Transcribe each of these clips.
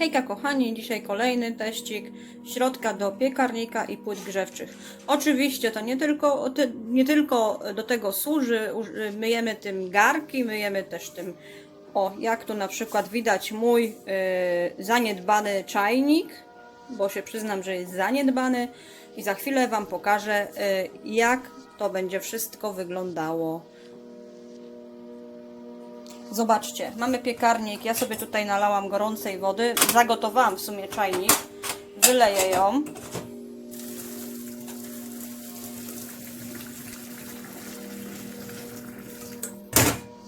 Hejka kochani, dzisiaj kolejny teścik środka do piekarnika i płyt grzewczych. Oczywiście to nie tylko, nie tylko do tego służy, uż- myjemy tym garki, myjemy też tym, o jak tu na przykład widać mój yy, zaniedbany czajnik, bo się przyznam, że jest zaniedbany i za chwilę Wam pokażę yy, jak to będzie wszystko wyglądało. Zobaczcie, mamy piekarnik. Ja sobie tutaj nalałam gorącej wody. Zagotowałam w sumie czajnik. Wyleję ją.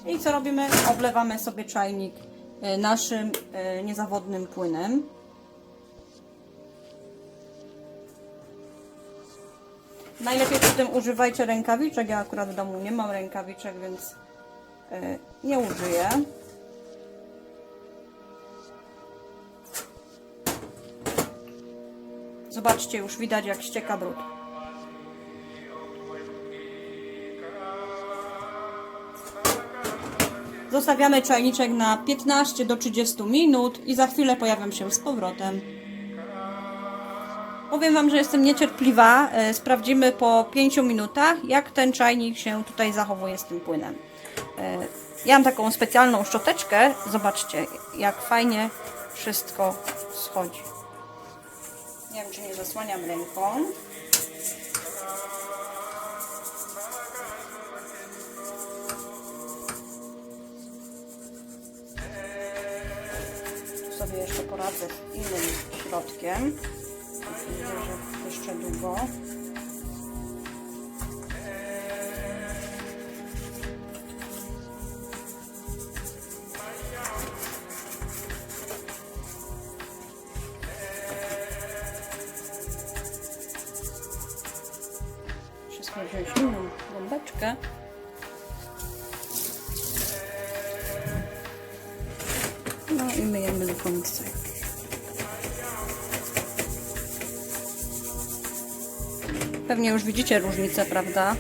I co robimy? Oblewamy sobie czajnik e, naszym e, niezawodnym płynem. Najlepiej przy tym używajcie rękawiczek. Ja akurat w domu nie mam rękawiczek, więc nie użyję. Zobaczcie, już widać jak ścieka brud. Zostawiamy czajniczek na 15 do 30 minut i za chwilę pojawiam się z powrotem. Powiem Wam, że jestem niecierpliwa. E, Sprawdzimy po 5 minutach, jak ten czajnik się tutaj zachowuje z tym płynem. E, Ja mam taką specjalną szczoteczkę. Zobaczcie, jak fajnie wszystko schodzi. Nie wiem, czy nie zasłaniam ręką. Tu sobie jeszcze poradzę z innym środkiem. Jeszcze długo. Wszystko wziąć inną gąbeczkę. No i myjemy do końca. Pewnie już widzicie różnicę, prawda?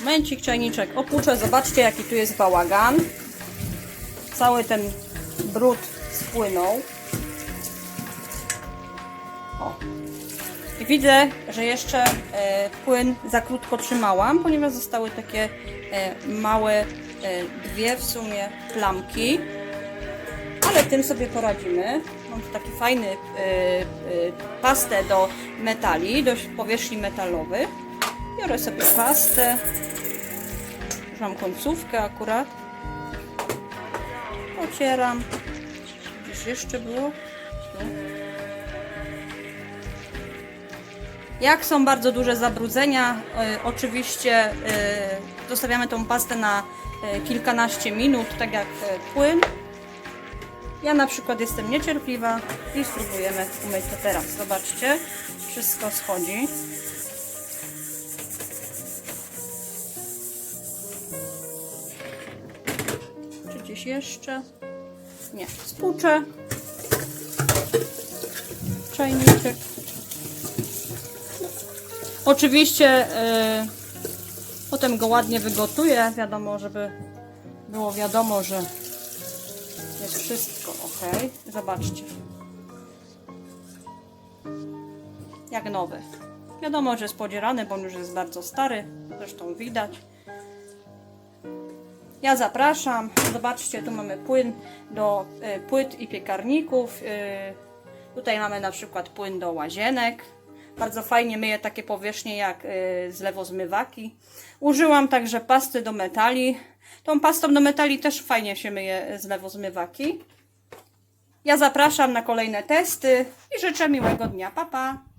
Momencik, czajniczek opłuczę. Zobaczcie, jaki tu jest bałagan. Cały ten brud spłynął. O. Widzę, że jeszcze e, płyn za krótko trzymałam, ponieważ zostały takie e, małe, e, dwie w sumie plamki. Ale tym sobie poradzimy. Mam tu taki fajny pastę do metali, do powierzchni metalowych. Biorę sobie pastę. Już mam końcówkę akurat. Ocieram. Gdzieś jeszcze było? Tu. Jak są bardzo duże zabrudzenia, y, oczywiście zostawiamy tą pastę na y, kilkanaście minut, tak jak płyn. Ja na przykład jestem niecierpliwa i spróbujemy umyć to teraz. Zobaczcie, wszystko schodzi. Czy gdzieś jeszcze? Nie, spłuczę. Czajniczek. Oczywiście y, potem go ładnie wygotuję. Wiadomo, żeby było wiadomo, że jest wszystko ok. Zobaczcie. Jak nowy. Wiadomo, że jest podzierany, bo on już jest bardzo stary. Zresztą widać. Ja zapraszam. Zobaczcie, tu mamy płyn do y, płyt i piekarników. Y, tutaj mamy na przykład płyn do łazienek. Bardzo fajnie myje takie powierzchnie jak y, zlewozmywaki. Użyłam także pasty do metali. Tą pastą do metali też fajnie się myje zlewozmywaki. Ja zapraszam na kolejne testy i życzę miłego dnia. Pa, pa!